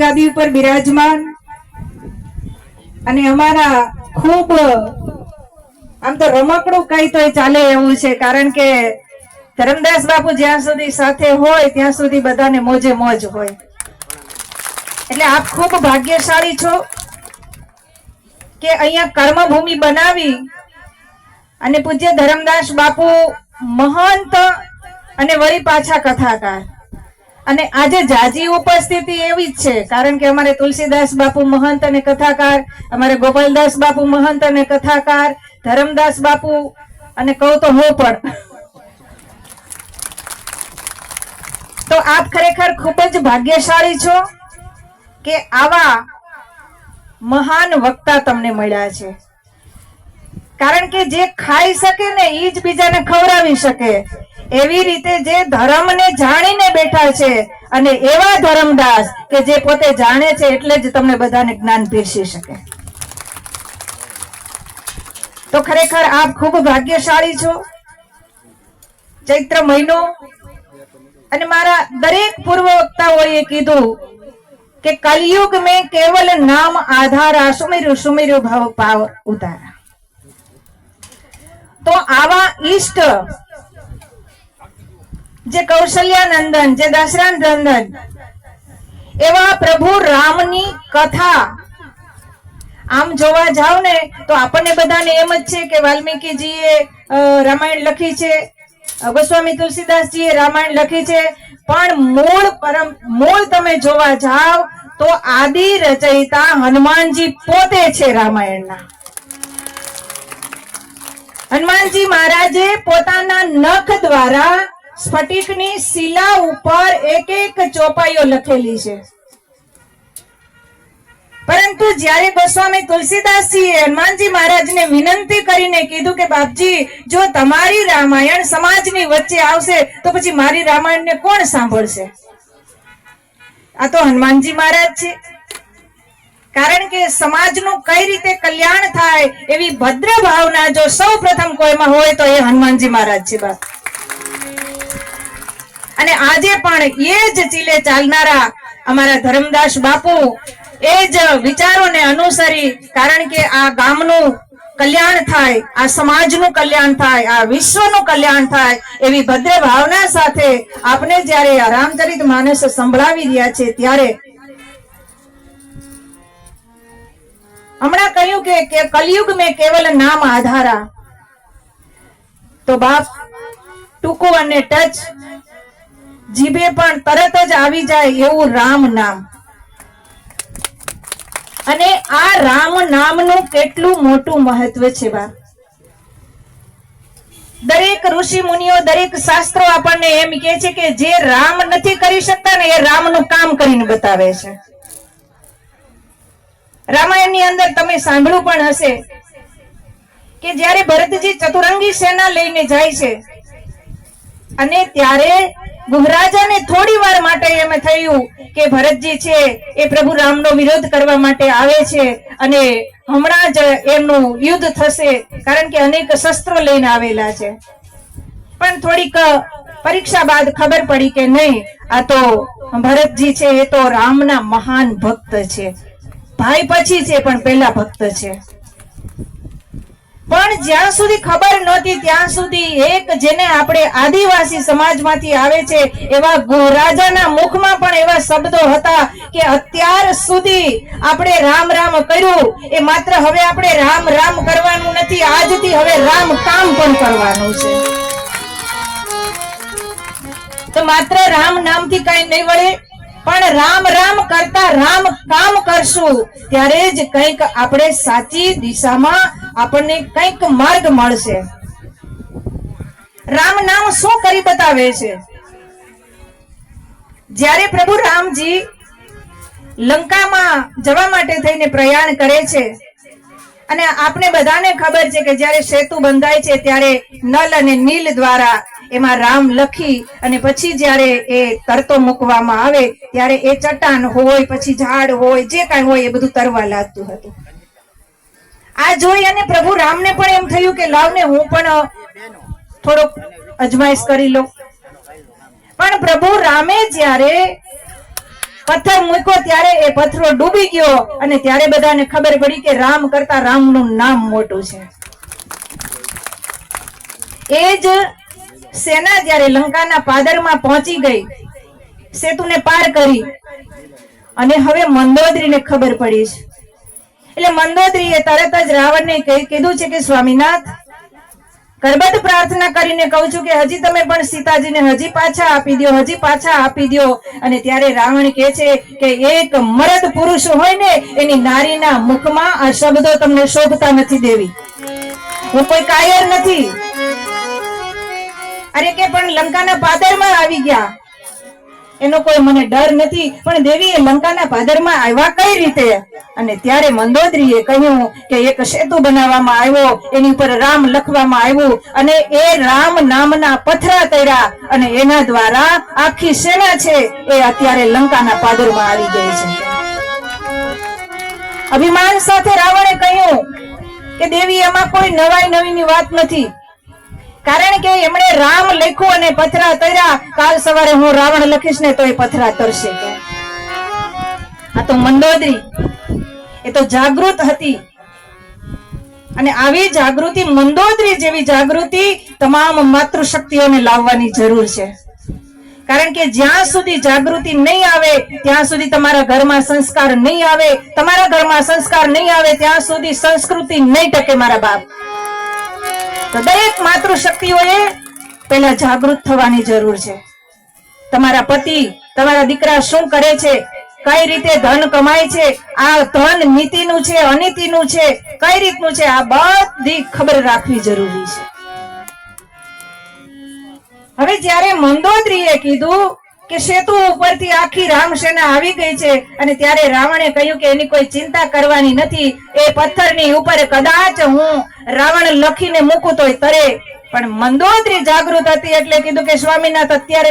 ગાદી ઉપર બિરાજમાન અને અમારા ખૂબ, આમ તો રમકડું કઈ તો ચાલે એવું છે, કારણ કે ધરમદાસ બાપુ જ્યાં સુધી સાથે હોય, ત્યાં સુધી બધાને મોજે મોજ હોય. એટલે આપ ખૂબ ભાગ્યશાળી છો કે અહીંયા કર્મભૂમિ બનાવી અને પૂજ્ય ધરમદાસ બાપુ મહંત અને વળી પાછા કથાકાર. અને આજે જાજી ઉપસ્થિતિ એવી જ છે, કારણ કે અમારે તુલસીદાસ બાપુ મહંત અને કથાકાર, અમારે ગોપાલદાસ બાપુ મહંત અને કથાકાર, ધરમદાસ બાપુ અને કહું તો હું પણ. તો આપ ખરેખર ખૂબ જ ભાગ્યશાળી છો કે આવા મહાન વક્તા તમને મળ્યા છે. કારણ કે જે ખાઈ શકે ને એ જ બીજાને ખવડાવી શકે. એવી રીતે જે ધર્મને જાણીને બેઠા છે અને એવા ધર્મદાસ કે જે પોતે જાણે છે એટલે જ તમને બધાને જ્ઞાન પીરસી શકે. તો ખરેખર આપ ખૂબ ભાગ્યશાળી છો. ચૈત્ર મહિનો. અને મારા દરેક પૂર્વ વક્તાઓએ કીધું કે કલયુગ મેં કેવલ નામ આધારા સુમેર્યું સુમેર્યું ભાવ પાવ ઉતારા. તો આવા ઈષ્ટ જે કૌશલ્યાનંદન, જે દશરથ નંદન એવા પ્રભુ રામની કથા. આમ જોવા જાવ ને, તો આપણને બધાને એમ જ છે કે વાલ્મીકીજીએ રામાયણ લખી છે. ગોસ્વામી તુલસીદાસજીએ રામાયણ લખી છે. પણ મૂળ પરમ, મૂળ તમે જોવા જાવ, તો આદિ રચયિતા હનુમાનજી પોતે છે રામાયણના. હનુમાનજી મહારાજે પોતાના નખ દ્વારા સ્ફટિકની શિલા ઉપર એક એક ચોપાઈઓ લખેલી છે. પરંતુ જ્યારે ગોસ્વામી તુલસીદાસજીએ હનુમાનજી મહારાજને વિનંતી કરીને કીધું કે, બાપજી, જો તમારી રામાયણ સમાજની વચ્ચે આવશે, તો પછી મારી રામાયણને કોણ સાંભળશે? આ તો હનુમાનજી મહારાજ છે. કારણ કે સમાજનું કઈ રીતે કલ્યાણ થાય એવી ભદ્ર ભાવના જો સૌ પ્રથમ કોઈમાં હોય તો એ હનુમાનજી મહારાજ છે, બાપ. અને આજે પણ એ જ ચીલે ચાલનારા અમારા ધરમદાસ બાપુ એ જ વિચારોને અનુસરી, કારણ કે આ ગામનું કલ્યાણ થાય, આ સમાજનું કલ્યાણ થાય, આ વિશ્વનું કલ્યાણ થાય, એવી ભદ્ર ભાવના સાથે આપણે જ્યારે રામચરિત માનસ સંભળાવી રહ્યા છે ત્યારે હમણાં કહ્યું કે કલયુગ મેં કેવલ નામ આધારા. તો બાપ, ટૂંકું અને ટચ જીભે પણ તરત જ આવી જાય એવું રામ નામ. અને આ રામ નામનું કેટલું મોટું મહત્વ છે બા. દરેક ઋષિ મુનિઓ, દરેક શાસ્ત્રો આપણને એમ કે છે કે જે રામ નથી કરી શકતા ને એ રામનું કામ કરીને બતાવે છે. રામાયણની અંદર તમે સાંભળ્યું પણ હશે કે જ્યારે ભરતજી ચતુરંગી સેના લઈને જાય છે અને ત્યારે ગુહરાજાને થોડી વાર માટે એમ થયું કે ભરતજી છે, એ પ્રભુ રામનો વિરોધ કરવા માટે આવે છે અને હમણાં જ એમનું યુદ્ધ થશે, કારણ કે અનેક શસ્ત્રો લઈને આવેલા છે. પણ થોડીક પરીક્ષા બાદ ખબર પડી કે નહીં, આ તો ભરતજી છે, એ તો રામના મહાન ભક્ત છે. ભાઈ પછી છે, પણ પહેલા ભક્ત છે. પણ જ્યાં સુધી ખબર નહોતી, ત્યાં સુધી એક જેને આપણે આદિવાસી સમાજમાંથી આવે છે, એવા રાજાના મુખમાં પણ એવા શબ્દો હતા કે અત્યાર સુધી આપણે રામ રામ કર્યું. એ માત્ર હવે આપણે રામ રામ કરવાનું નથી, આજથી હવે રામ કામ પણ કરવાનું છે. તો માત્ર રામ નામથી કઈ નહીં વળે. પણ રામ રામ કરતા રામ કામ કરશું. ત્યારે જ કંઈક આપણે સાચી દિશામાં આપણને કંઈક માર્ગ મળશે. રામ નામ શું કરી બતાવે છે? જ્યારે પ્રભુ રામજી લંકામાં જવા માટે થઈને પ્રયાણ કરે છે, અને આપણે બધાને ખબર છે કે જ્યારે સેતુ બંધાય છે, ત્યારે નલ અને નીલ દ્વારા એમાં રામ લખી અને પછી જ્યારે એ તરતો મૂકવામાં આવે, ત્યારે એ ચટાન હોય, પછી ઝાડ હોય, જે કાંઈ હોય એ બધું તરવા લાગતું હતું. આ જોઈ અને પ્રભુ રામને પણ એમ થયું કે લાવને હું પણ થોડોક અજમાઈશ કરી લઉં. પણ પ્રભુ રામે જ્યારે પથ્થર મૂક્યો, ત્યારે એ પથ્થરો ડૂબી ગયો અને ત્યારે બધાને ખબર પડી કે રામ કરતા રામનું નામ મોટું છે. એ જ સેના જ્યારે લંકાના પાદરમાં પહોંચી ગઈ, સેતુને પાર કરી. અને હવે મંદોદરીને ખબર પડી છે. એટલે મંદોદરીએ તરત જ રાવણને કીધું છે કે સ્વામીનાથ, કરબદ્ધ પ્રાર્થના કરીને કહું છું કે હજી તમે પણ સીતાજીને હજી પાછા આપી દો હજી પાછા આપી દો અને ત્યારે રાવણ કહે છે કે એક મરદ પુરુષ હોય ને, એની નારીના મુખમાં આ શબ્દો તમને શોભતા નથી દેવી. હું કોઈ કાયર નથી. અરે કે પણ લંકાના પાદરમાં આવી ગયા. એનો કોઈ મને ડર નથી, પણ દેવી એ લંકાના પાદરમાં આવ્યા કઈ રીતે? અને ત્યારે મંદોદરીએ કહ્યું કે એક સેતુ બનાવવામાં આવ્યો, એની ઉપર રામ લખવામાં આવ્યું, અને એ રામ નામના પથરા તૈરા અને એના દ્વારા આખી સેના છે, એ અત્યારે લંકાના પાદરમાં આવી ગઈ છે. અભિમાન સાથે રાવણે કહ્યું કે દેવી, એમાં કોઈ નવાઈ નવીની વાત નથી. કારણ કે એમણે રામ લખ્યું અને પથરા તર્યા કાલ સવારે હું રાવણ લખીશ ને તો એ પથરા તરશે આ તો મંદોદરી એ તો જાગૃત હતી. અને આવી જાગૃતિ મંદોદરી જેવી જાગૃતિ તમામ માતૃશક્તિઓને લાવવાની જરૂર છે. કારણ કે જ્યાં સુધી જાગૃતિ નહીં આવે, ત્યાં સુધી તમારા ઘરમાં સંસ્કાર નહીં આવે, તમારા ઘરમાં સંસ્કાર નહીં આવે, ત્યાં સુધી સંસ્કૃતિ નહીં ટકે મારા બાપ. તો દરેક માતૃશક્તિઓએ પહેલા જાગૃત થવાની જરૂર છે. તમારા પતિ, તમારા દીકરા શું કરે છે? કઈ રીતે ધન કમાય છે? આ ધન નીતિનું છે, અનિતિનું છે? કઈ રીતનું છે? આ બધી ખબર રાખવી જરૂરી છે. હવે જ્યારે મંદોદરીએ કીધું કે સેતુ ઉપરથી આખી રામસેના આવી ગઈ છે અને ત્યારે રાવણે કહ્યું કે એની કોઈ ચિંતા કરવાની નથી, એ પથ્થરની ઉપર કદાચ હું રાવણ લખીને મૂકું તોય તરે. પણ મંદોદરી જાગૃત હતી એટલે કીધું કે સ્વામીનાથ અત્યારે